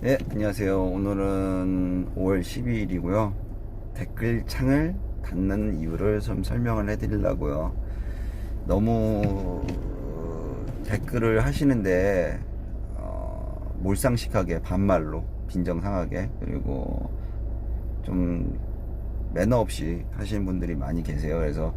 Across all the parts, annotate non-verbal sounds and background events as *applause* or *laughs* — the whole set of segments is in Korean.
네, 안녕하세요. 오늘은 5월 12일이고요. 댓글창을 닫는 이유를 좀 설명을 해드리려고요. 너무 어, 댓글을 하시는데 어, 몰상식하게 반말로 빈정상하게 그리고 좀 매너 없이 하시는 분들이 많이 계세요. 그래서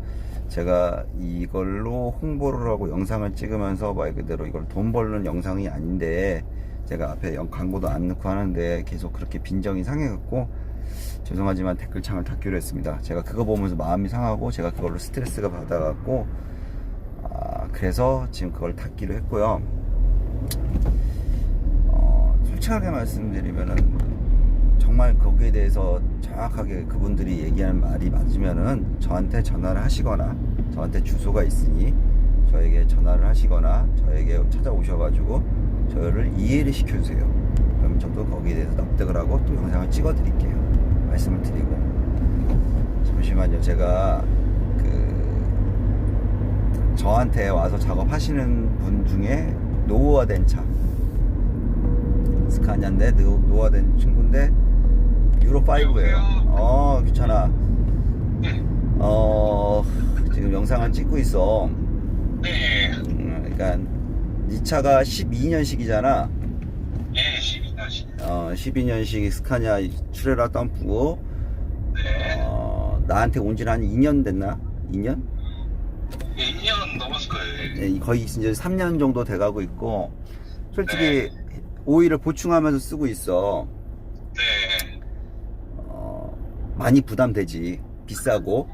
제가 이걸로 홍보를 하고 영상을 찍으면서 말 그대로 이걸 돈 벌는 영상이 아닌데 제가 앞에 영- 광고도 안 넣고 하는데 계속 그렇게 빈정이 상해갖고 죄송하지만 댓글창을 닫기로 했습니다. 제가 그거 보면서 마음이 상하고 제가 그걸로 스트레스가 받아갖고 아, 그래서 지금 그걸 닫기로 했고요. 어, 솔직하게 말씀드리면은 정말 거기에 대해서 정확하게 그분들이 얘기하는 말이 맞으면은 저한테 전화를 하시거나 저한테 주소가 있으니 저에게 전화를 하시거나 저에게 찾아오셔가지고 저를 이해를 시켜주세요. 그럼 저도 거기에 대해서 납득을 하고 또 영상을 찍어 드릴게요. 말씀을 드리고 잠시만요. 제가 그 저한테 와서 작업하시는 분 중에 노후화된 차 스카니아인데 노- 노후화된 친구인데 유로 5예요. 어 귀찮아. 네. 어 지금 영상을 찍고 있어. 네. 음, 그러니까 이 차가 12년식이잖아. 예, 12년씩. 어 12년식 스카니아 추레라 덤프고 네. 어 나한테 온 지는 한 2년 됐나? 2년? 예, 2년 넘었을 거예요. 예, 거의 이제 3년 정도 돼가고 있고 솔직히 오일을 보충하면서 쓰고 있어. 네. 어, 많이 부담되지. 비싸고.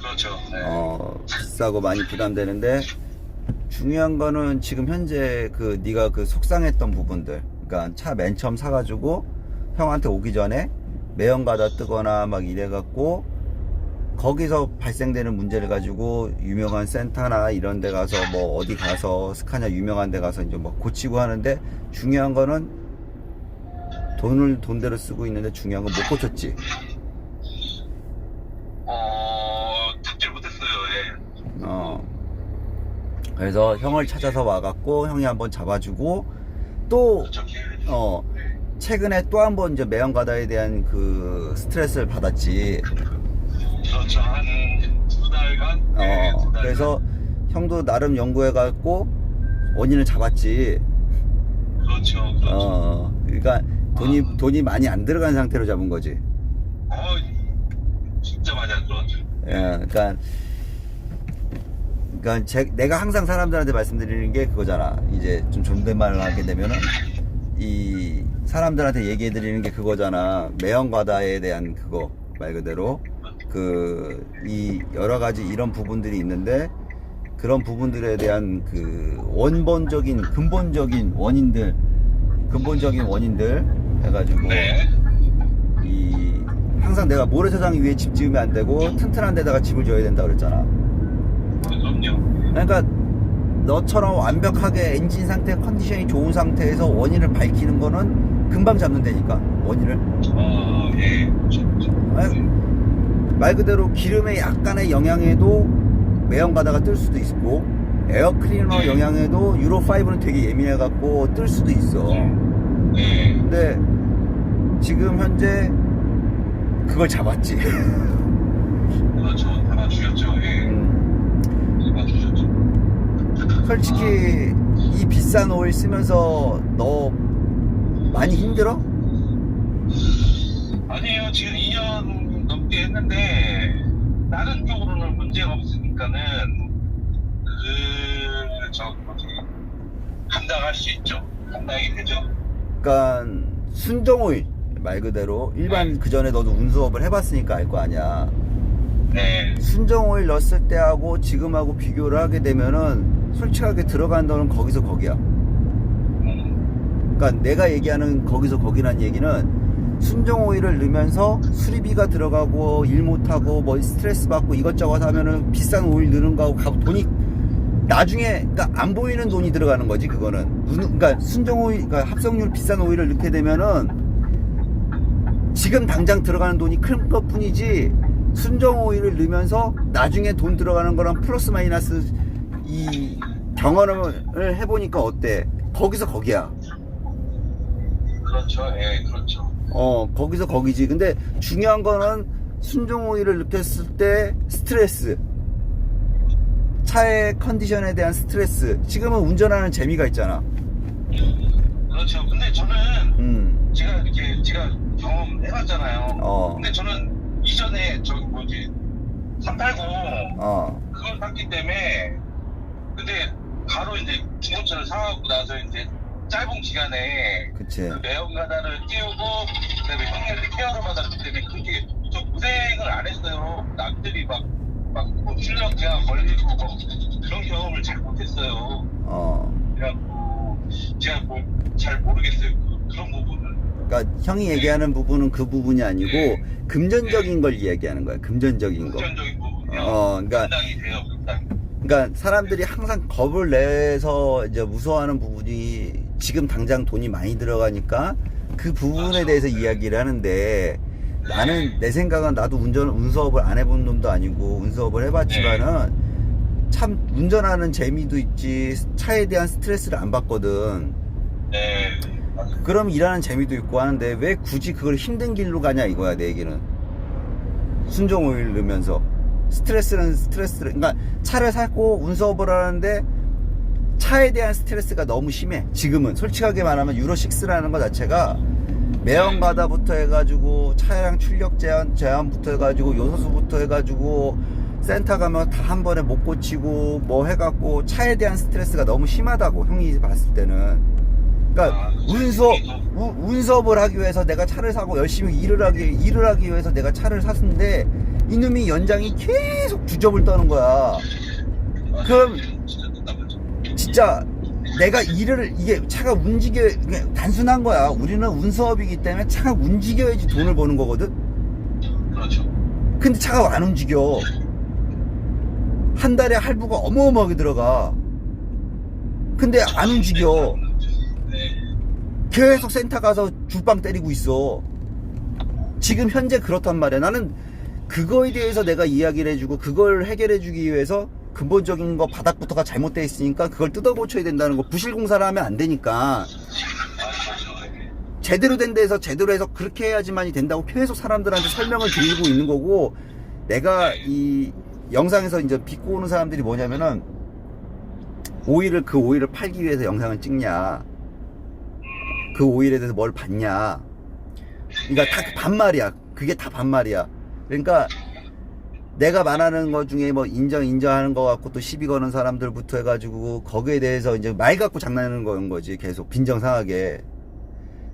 그렇죠. 네. 어, 비싸고 많이 부담되는데 중요한 거는 지금 현재 그 네가 그 속상했던 부분들 그러니까 차 맨 처음 사가지고 형한테 오기 전에 매연 가다 뜨거나 막 이래갖고 거기서 발생되는 문제를 가지고 유명한 센터나 이런 데 가서 뭐 어디 가서 스카냐 유명한 데 가서 이제 뭐 고치고 하는데 중요한 거는 돈을 돈대로 쓰고 있는데 중요한 건 못 고쳤지 어, 찾질 못했어요. 예. 어. 그래서 형을 찾아서 와갖고 형이 한번 잡아주고 또. 어, 네. 최근에 또 한 번 이제 매연 가다에 대한 그 스트레스를 받았지. 그렇죠. 한 두 달간. 어. 네, 두 달간. 그래서 형도 나름 연구해갖고 원인을 잡았지. 그렇죠. 그렇죠. 어. 그러니까 돈이 돈이 많이 안 들어간 상태로 잡은 거지. 어, 진짜 많이 안 들어왔죠. 예, 그러니까 그러니까 제, 내가 항상 사람들한테 말씀드리는 게 그거잖아. 이제 좀 존댓말을 하게 되면은 이 사람들한테 얘기해 드리는 게 그거잖아. 매연과다에 대한 그거 말 그대로 그 이 여러 가지 이런 부분들이 있는데 그런 부분들에 대한 그 원본적인 근본적인 원인들 근본적인 원인들 해가지고 네. 이 항상 내가 모래사장 위에 집 지으면 안 되고 튼튼한 데다가 집을 지어야 된다 그랬잖아. 그러니까 너처럼 완벽하게 엔진 상태 컨디션이 좋은 상태에서 원인을 밝히는 거는 금방 잡는다니까 원인을 어, 예. 아니, 말 그대로 기름의 약간의 영향에도 매연 가다가 뜰 수도 있고 에어 클리너 영향에도 유로 5는 되게 예민해 갖고 뜰 수도 있어. 네. 근데 지금 현재 그걸 잡았지. *laughs* 그렇죠. 잡아주셨죠. 예. 음. 잡아주셨죠. 솔직히 이 비싼 오일 쓰면서 너 많이 힘들어? 아니에요. 지금 2년 넘게 했는데 다른 쪽으로는 문제가 없으니까는 그저 뭐지 감당할 수 있죠. 감당이 되죠. 그러니까 순정 오일 말 그대로 일반 그 전에 너도 운수업을 해봤으니까 알 거 아니야. 네. 순정 오일 넣었을 때하고 지금하고 비교를 하게 되면은 솔직하게 들어간 돈은 거기서 거기야. 음, 그러니까 내가 얘기하는 거기서 거기란 얘기는 순정 오일을 넣으면서 수리비가 들어가고 일 못하고 뭐 스트레스 받고 이것저것 하면은 비싼 오일 넣는 거하고 가- 돈이 나중에 그러니까 안 보이는 돈이 들어가는 거지 그거는 눈- 그러니까 순정 오일 그러니까 합성률 비싼 오일을 넣게 되면은 지금 당장 들어가는 돈이 큰 것뿐이지 순정 오일을 넣으면서 나중에 돈 들어가는 거랑 플러스 마이너스 이 경험을 해보니까 어때? 거기서 거기야. 그렇죠. 예, 그렇죠. 어 거기서 거기지. 근데 중요한 거는 순종 오일을 느꼈을 때 스트레스. 차의 컨디션에 대한 스트레스. 지금은 운전하는 재미가 있잖아. 그렇죠. 근데 저는 음, 제가 이렇게 제가 경험해봤잖아요. 어, 근데 저는 이전에 저기 뭐지? 380 어, 그걸 탔기 때문에 근데 바로 이제 중고차를 사갖고 나서 이제 짧은 기간에 그치 그 매운 가다를 띄우고 그다음에 형님들 케어를 받았기 때문에 그렇게 저 고생을 안 했어요. 남들이 막막뭐 출력 제한 걸리고 뭐 그런 경험을 잘 못했어요. 어 그래갖고 제가 뭐 잘 모르겠어요. 그, 그런 부분은. 그러니까 형이 얘기하는 부분은 그 부분이 아니고 금전적인 걸 이야기하는 거야 금전적인 거 금전적인 부분이요. 어, 그러니까 돼요. 그러니까 사람들이 항상 겁을 내서 이제 무서워하는 부분이 지금 당장 돈이 많이 들어가니까 그 부분에 대해서 이야기를 하는데 나는 내 생각은 나도 운전 운수업을 안 해본 놈도 아니고 운수업을 해봤지만은 참 운전하는 재미도 있지 차에 대한 스트레스를 안 받거든. 네. 그럼 일하는 재미도 있고 하는데 왜 굳이 그걸 힘든 길로 가냐 이거야 내 얘기는. 순종 오일 넣으면서 스트레스는 스트레스를 그러니까 차를 사고 운수업을 하는데 차에 대한 스트레스가 너무 심해. 지금은 솔직하게 말하면 유로 6라는 것 자체가 매연 가다부터 해가지고 차량 출력 제한 제한부터 해가지고 요소수부터 해가지고 센터 가면 다 한 번에 못 고치고 뭐 해갖고 차에 대한 스트레스가 너무 심하다고 형이 봤을 때는. 그러니까 운수업 우- 운수업을 하기 위해서 내가 차를 사고 열심히 일을 하기 일을 하기 위해서 내가 차를 샀는데 이놈이 연장이 계속 주접을 떠는 거야. 그럼 진짜 내가 일을 이게 차가 움직여 단순한 거야. 우리는 운수업이기 때문에 차가 움직여야지 돈을 버는 거거든. 그렇죠. 근데 차가 안 움직여. 한 달에 할부가 어마어마하게 들어가. 근데 안 움직여. 네. 계속 센터 가서 줄빵 때리고 있어. 지금 현재 그렇단 말이야. 나는 그거에 대해서 내가 이야기를 해주고 그걸 해결해 주기 위해서 근본적인 거 바닥부터가 잘못돼 있으니까 그걸 뜯어 고쳐야 된다는 거 부실 공사를 하면 안 되니까. 제대로 된 데에서 제대로 해서 그렇게 해야지만이 된다고 계속 사람들한테 설명을 드리고 있는 거고 내가 이 영상에서 이제 비꼬 오는 사람들이 뭐냐면은 오일을 그 오일을 팔기 위해서 영상을 찍냐? 그 오일에 대해서 뭘 봤냐? 그러니까 다 반말이야. 그게 다 반말이야 그러니까 내가 말하는 것 중에 뭐 인정 인정하는 거 같고 또 시비 거는 사람들부터 해가지고 거기에 대해서 이제 말 갖고 장난하는 거인 거지 계속 빈정상하게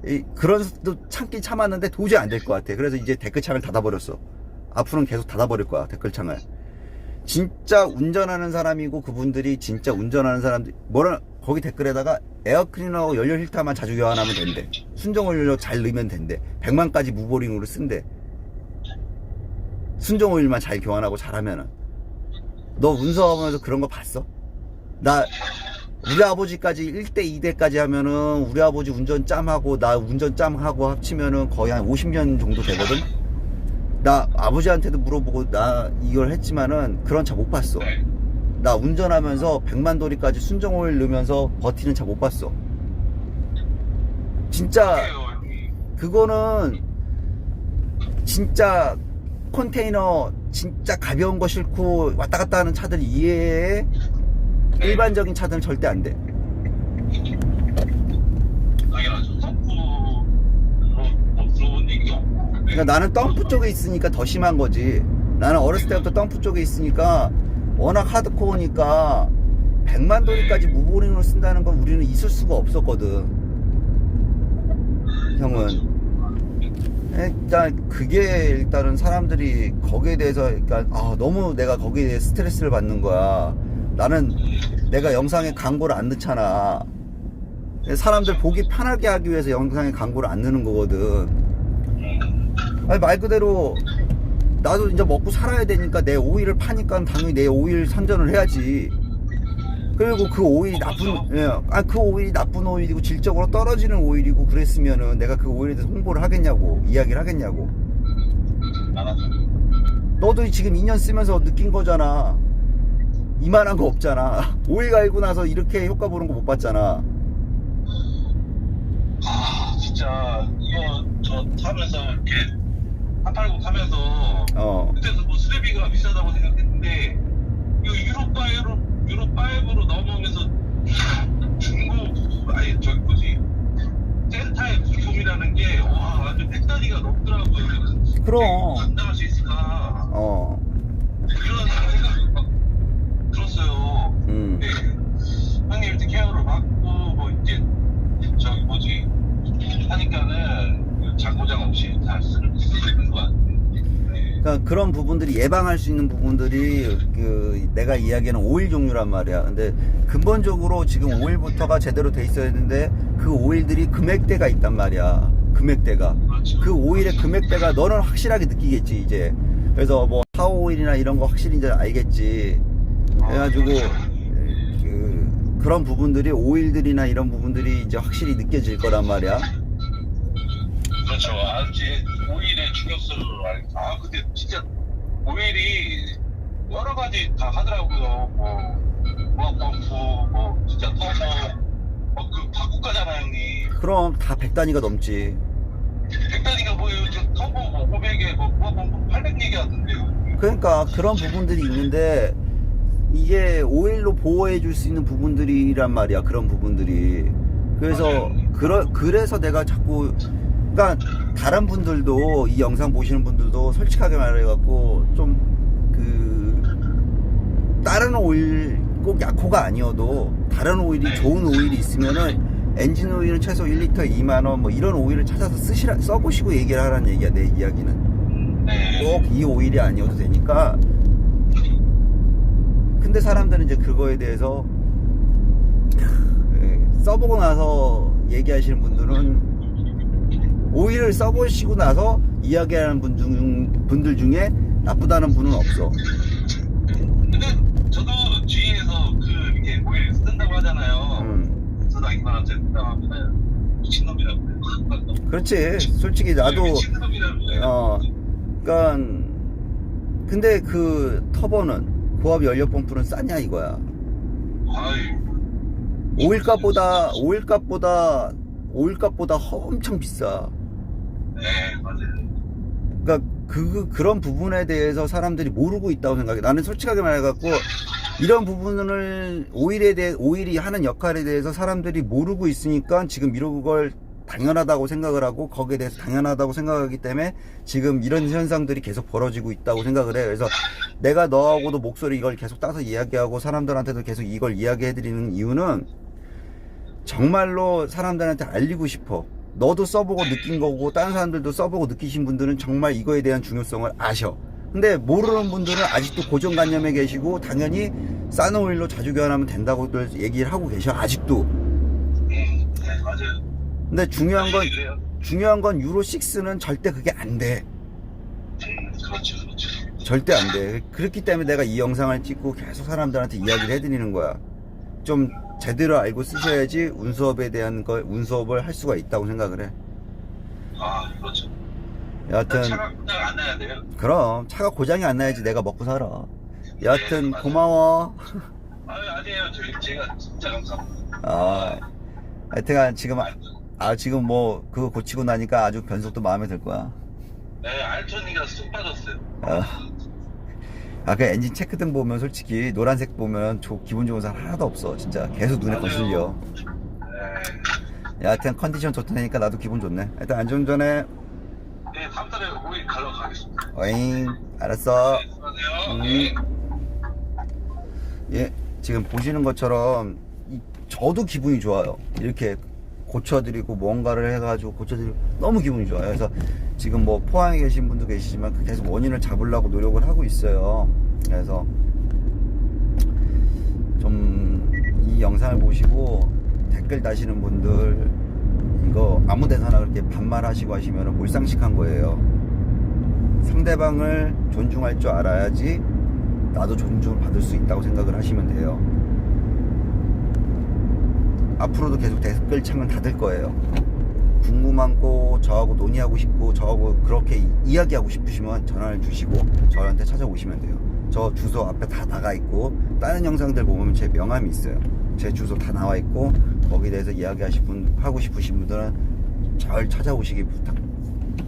이, 그런 도 참긴 참았는데 도저히 안 될 것 같아. 그래서 이제 댓글창을 닫아버렸어. 앞으로는 계속 닫아버릴 거야, 댓글창을. 진짜 운전하는 사람이고 그분들이 진짜 운전하는 사람들, 뭐라, 거기 댓글에다가 에어클리너하고 연료 필터만 자주 교환하면 된대. 순정 오일로 잘 넣으면 된대. 100만까지 무보링으로 쓴대. 순정 오일만 잘 교환하고 잘하면은. 너 운전하면서 그런 거 봤어? 나 우리 아버지까지 1대 2대까지 하면은 우리 아버지 운전 짬하고 나 운전 짬하고 합치면은 거의 한 50년 정도 되거든. 나 아버지한테도 물어보고 나 이걸 했지만은 그런 차 못 봤어. 네. 나 운전하면서 100만 도리까지 순정 오일 넣으면서 버티는 차 못 봤어. 진짜 그거는 진짜 컨테이너 진짜 가벼운 거 싣고 왔다 갔다 하는 차들 이해해. 일반적인 차들은 절대 안 돼. 당연하죠. 덤프로 뭐 없고. 그러니까 나는 덤프 쪽에 있으니까 더 심한 거지. 나는 어렸을 때부터 덤프 쪽에 있으니까 워낙 하드코어니까 100만 도리까지 무보링으로 쓴다는 건 우리는 있을 수가 없었거든. 형은. 일단 그게 일단은 사람들이 거기에 대해서 그러니까 아, 너무 내가 거기에 대해 스트레스를 받는 거야. 나는 내가 영상에 광고를 안 넣잖아. 사람들 보기 편하게 하기 위해서 영상에 광고를 안 넣는 거거든. 아니 말 그대로 나도 이제 먹고 살아야 되니까 내 오일을 파니까 당연히 내 오일 선전을 해야지. 그리고 그 오일이 나쁜, 예, 아, 그 오일이 나쁜 오일이고 질적으로 떨어지는 오일이고 그랬으면은 내가 그 오일에 대해서 홍보를 하겠냐고, 이야기를 하겠냐고. 안 하죠. 너도 지금 2년 쓰면서 느낀 거잖아. 이만한 거 없잖아. *laughs* 오일 갈고 나서 이렇게 효과 보는 거 못 봤잖아. 아, 진짜 이거 저 타면서 이렇게 480 타면서 어 그때도 뭐 수레비가 비싸다고 생각했는데 이거 유로바 유로 유로 5로 넘어오면서 중고 아니 저기 뭐지 센터의 부품이라는 게 와 완전 백단위가 넘더라고요. 그럼. 안 나갈 수 있을까 어, 이런 생각이 막 들었어요. 음. 네. 형님 이렇게 케어를 받고 뭐 이제 저기 뭐지 하니까는 그 장고장 없이 다 쓰는 쓰는 것 같아요. 네. 그러니까 그런 부분들이 예방할 수 있는 부분들이 그 내가 이야기하는 오일 종류란 말이야. 근데 근본적으로 지금 오일부터가 제대로 돼 있어야 되는데 그 오일들이 금액대가 있단 말이야. 금액대가. 그 오일의 금액대가 너는 확실하게 느끼겠지 이제. 그래서 뭐 하우 오일이나 이런 거 확실히 이제 알겠지. 그래가지고 그 그런 부분들이 오일들이나 이런 부분들이 이제 확실히 느껴질 거란 말이야. 그렇죠. 아, 이제 알. 아, 근데 진짜 오일이 여러 가지 다 하더라고요. 뭐, 뭐, 펌프, 뭐, 진짜 터보, 뭐, 그 바꾸가잖아, 형님. 그럼 다 100단위가 넘지. 백단위가 뭐예요? 저 터보 뭐 500에 뭐, 뭐, 뭐, 800 얘기하던데요. 그러니까 그런 부분들이 있는데 이게 오일로 보호해 줄 수 있는 부분들이란 말이야 그런 부분들이 그래서 그러, 그래서 내가 자꾸 그러니까 다른 분들도 이 영상 보시는 분들도 솔직하게 말해갖고 좀 그 다른 오일 꼭 약호가 아니어도 다른 오일이 좋은 오일이 있으면은 엔진 오일은 최소 1리터 2만 원 뭐 이런 오일을 찾아서 쓰시라 써보시고 얘기를 하라는 얘기야 내 이야기는. 네. 꼭이 오일이 아니어도 되니까. 근데 사람들은 이제 그거에 대해서 예, 써보고 나서 얘기하시는 분들은 오일을 써보시고 나서 이야기하는 분 중, 분들 중에 나쁘다는 분은 없어 근데 저도 주위에서 그 이렇게 오일 쓴다고 하잖아요. 음, 저도 2만원짜리 쓴다고 하면 미친놈이라고 해요. *laughs* 그렇지 솔직히 나도. 어 그니까 근데 그 터보는 고압 연료 펌프는 싸냐 이거야 오일값보다 오일값보다 오일값보다 엄청 비싸. 네. 그러니까 그 그런 부분에 대해서 사람들이 모르고 있다고 생각해. 나는 솔직하게 말해갖고 이런 부분을 오일에 대해 오일이 하는 역할에 대해서 사람들이 모르고 있으니까 지금 이런 걸 당연하다고 생각을 하고 거기에 대해서 당연하다고 생각하기 때문에 지금 이런 현상들이 계속 벌어지고 있다고 생각을 해요. 그래서 내가 너하고도 목소리 이걸 계속 따서 이야기하고 사람들한테도 계속 이걸 이야기해 드리는 이유는 정말로 사람들한테 알리고 싶어. 너도 써보고 느낀 거고 다른 사람들도 써보고 느끼신 분들은 정말 이거에 대한 중요성을 아셔. 근데 모르는 분들은 아직도 고정관념에 계시고 당연히 싼 오일로 자주 교환하면 된다고들 얘기를 하고 계셔 아직도. 근데 중요한 건. 중요한 건 유로 6는 절대 그게 안 돼. 절대 안 돼. 그렇기 때문에 내가 이 영상을 찍고 계속 사람들한테 이야기를 해드리는 거야. 좀 제대로 알고 쓰셔야지 운수업에 대한 걸 운수업을 할 수가 있다고 생각을 해. 아, 그렇죠. 여하튼 차가 그냥 안 나야 돼요. 그럼 차가 고장이 안 나야지 내가 먹고 살아. 여하튼 고마워. 아, 아니에요. 저, 제가 진짜 감사합니다. 아, 하여튼간 지금 아 지금 뭐 그거 고치고 나니까 아주 변속도 마음에 들 거야. 네, 알천이가 쑥 빠졌어요. 아, 아, 그 엔진 체크등 보면 솔직히 노란색 보면 조, 기분 좋은 사람 하나도 없어. 진짜 계속 눈에. 거슬려. 네. 여하튼 컨디션 좋다니까 나도 기분 좋네. 일단 안전운전해. 네, 다음 달에 오일 가러 가겠습니다. 어잉, 알았어. 네, 수고하세요. 음. 네. 예, 지금 보시는 것처럼 이- 저도 기분이 좋아요. 이렇게 고쳐드리고 뭔가를 해가지고 고쳐드리고 너무 기분이 좋아요. 그래서 지금 뭐 포항에 계신 분도 계시지만 그 계속 원인을 잡으려고 노력을 하고 있어요. 그래서 좀 이 영상을 보시고 댓글 다시는 분들 이거 아무 데서나 그렇게 반말하시고 하시면 몰상식한 거예요. 상대방을 존중할 줄 알아야지 나도 존중을 받을 수 있다고 생각을 하시면 돼요. 앞으로도 계속 댓글창은 닫을 거예요. 궁금한 거 저하고 논의하고 싶고 저하고 그렇게 이- 이야기하고 싶으시면 전화를 주시고 저한테 찾아오시면 돼요. 저 주소 앞에 다 나가 있고 다른 영상들 보면 제 명함이 있어요. 제 주소 다 나와 있고 거기에 대해서 이야기하실 분 하고 싶으신 분들은 절 찾아오시기 부탁,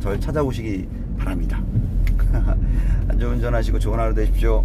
절 찾아오시기 바랍니다. *laughs* 안전운전하시고 좋은 하루 되십시오.